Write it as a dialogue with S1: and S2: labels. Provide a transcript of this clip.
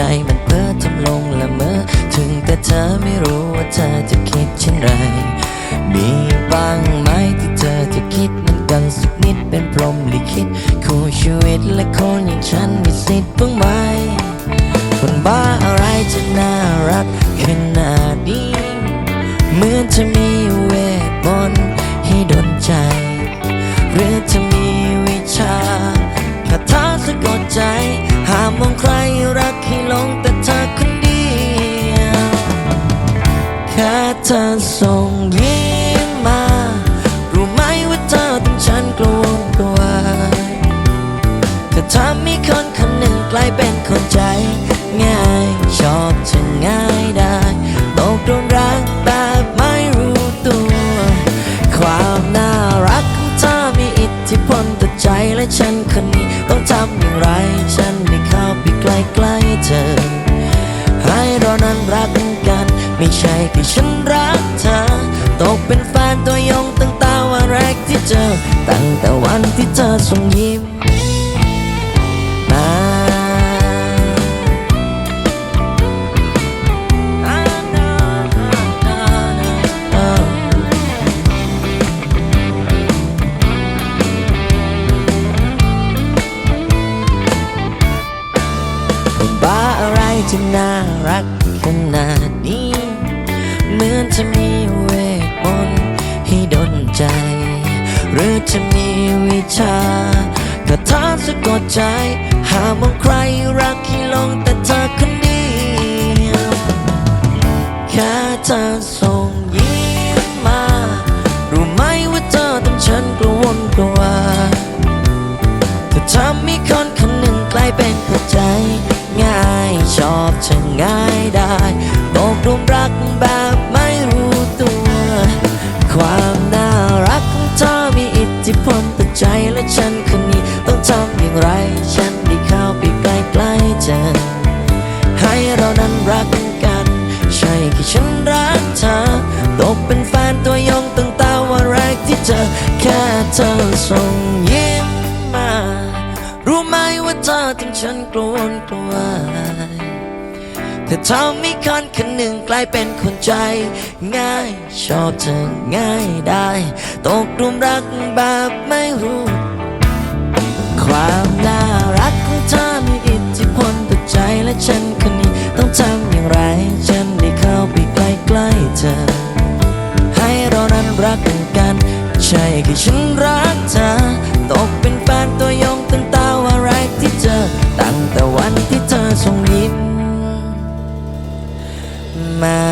S1: ใจมันเพ้อทำลงละเมอ ถึงแต่เธอไม่รู้ว่าเธอจะคิดเช่นไร มีบ้างไหมที่เธอจะคิดมันกังสักนิดเป็นพรหมลิขิตคู่ชีวิตและคนอย่างฉันมีสิทธิ์เพิ่งไหม คนบ้าอะไรจะน่ารักขนาดนี้ เหมือนจะมีเวทมนต์ให้ด ธอส่งยิ้มมา รู้ไหมว่าเธอทำฉันกลัวกลัวก็ทำให้คนคนหนึ่งกลายเป็นคน ตั้งแต่วันที่เธอส่งยิ้มมาคนบ้าอะไรจะน่ารักขนาดนี้ มีวิชาคาถาสะกดใจ หามองใครรักที่ลงแต่เธอคนเดียวแค่เธอส่งยิ้มมา รู้ไหมว่าเธอทำฉันกระวนกระว แค่เธอส่งยิ้มมา รู้ไหมว่าเธอทำฉันกลัวกลัวเธอทำให้คนคนหนึ่งกลายเป็นคนใจ ง่ายชอบเธอง่ายได้ ตกรุมรักแบบไม่รู้ ความน่ารักของเธอมีอิทธิพลต่อใจและฉันคนนี้ ใช่แค่ฉันรักเธอ ตกเป็นแฟนตัวยงตั้งตาว่าไรที่เจอ ตั้งแต่วันที่เธอส่งยิ้มมา